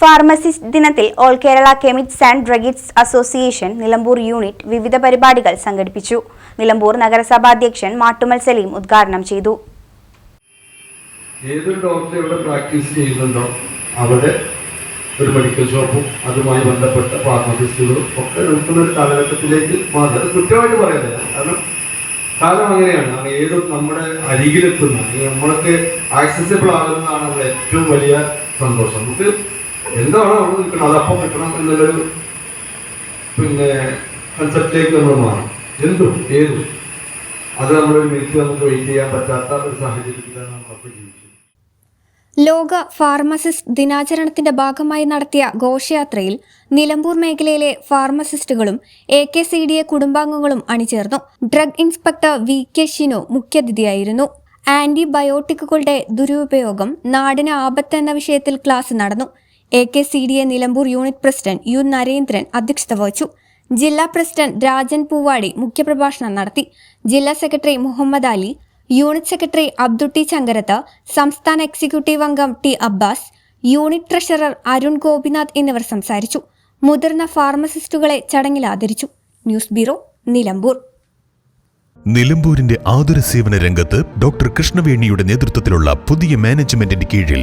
Pharmacist ദിനത്തിൽ all Kerala chemists and druggists association Nilambur unit വിവിധ പരിപാടികൾ സംഘടിപ്പിച്ചു. നിലമ്പൂർ നഗരസഭാ അധ്യക്ഷൻ മാട്ടുമൽ സലീം ഉദ്ഘാടനം ചെയ്തു. ഏതൊരു ഡോക്ടർ ഇവിടെ പ്രാക്ടീസ് ചെയ്യുന്നുണ്ടോ? അവിടെ ഒരു മെഡിക്കൽ ഷോപ്പും അതുമായി ബന്ധപ്പെട്ട ഫാർമസിസ്റ്റുകളും ഒക്കെ നിൽക്കുന്ന ഒരു കാലഘട്ടത്തിലേക്ക് മാറി. അത് കുറ്റമായിട്ട് പറയുന്നില്ല കാരണം കാലം അങ്ങനെയാണ്. കാരണം ഏതും നമ്മുടെ അരികിലെത്തുന്ന നമ്മളൊക്കെ ആക്സസിബിൾ ആകുന്നതാണ് നമ്മുടെ ഏറ്റവും വലിയ സന്തോഷം. നമുക്ക് എന്താണോ അവിടെ നിൽക്കുന്നത് അതപ്പം കിട്ടണം എന്നുള്ളൊരു പിന്നെ കൺസെപ്റ്റിലേക്ക് നമ്മൾ മാറും. എന്തും ഏതും. അത് നമ്മളൊരു മിനിറ്റ് നമുക്ക് വെയിറ്റ് ചെയ്യാൻ പറ്റാത്ത ഒരു സാഹചര്യത്തിലാണ് നമ്മളൊക്കെ ജീവിച്ചത് ലോക ഫാർമസിസ്റ്റ് ദിനാചരണത്തിന്റെ ഭാഗമായി നടത്തിയ ഘോഷയാത്രയിൽ നിലമ്പൂർ മേഖലയിലെ ഫാർമസിസ്റ്റുകളും A K C D A കുടുംബാംഗങ്ങളും അണിചേർന്നു. Drug inspector V K Shinu മുഖ്യാതിഥിയായിരുന്നു. ആന്റിബയോട്ടിക്കുകളുടെ ദുരുപയോഗം നാടിന് ആപത്ത് എന്ന വിഷയത്തിൽ ക്ലാസ് നടന്നു. A K C D A Nilambur unit president U Narendran അധ്യക്ഷത വഹിച്ചു. ജില്ലാ പ്രസിഡന്റ് രാജൻ പൂവാടി മുഖ്യപ്രഭാഷണം നടത്തി. ജില്ലാ secretary Muhammad Ali unit secretary Abdutty Chankarath സംസ്ഥാന എക്സിക്യൂട്ടീവ് അംഗം T Abbas unit treasurer Arun Gopinath എന്നിവർ സംസാരിച്ചു. മുതിർന്ന ഫാർമസിസ്റ്റുകളെ ചടങ്ങിൽ ആദരിച്ചു. News bureau Nilambur. നിലമ്പൂരിന്റെ ആതുര സേവന രംഗത്ത് ഡോക്ടർ കൃഷ്ണവേണിയുടെ നേതൃത്വത്തിലുള്ള പുതിയ മാനേജ്മെന്റിന്റെ കീഴിൽ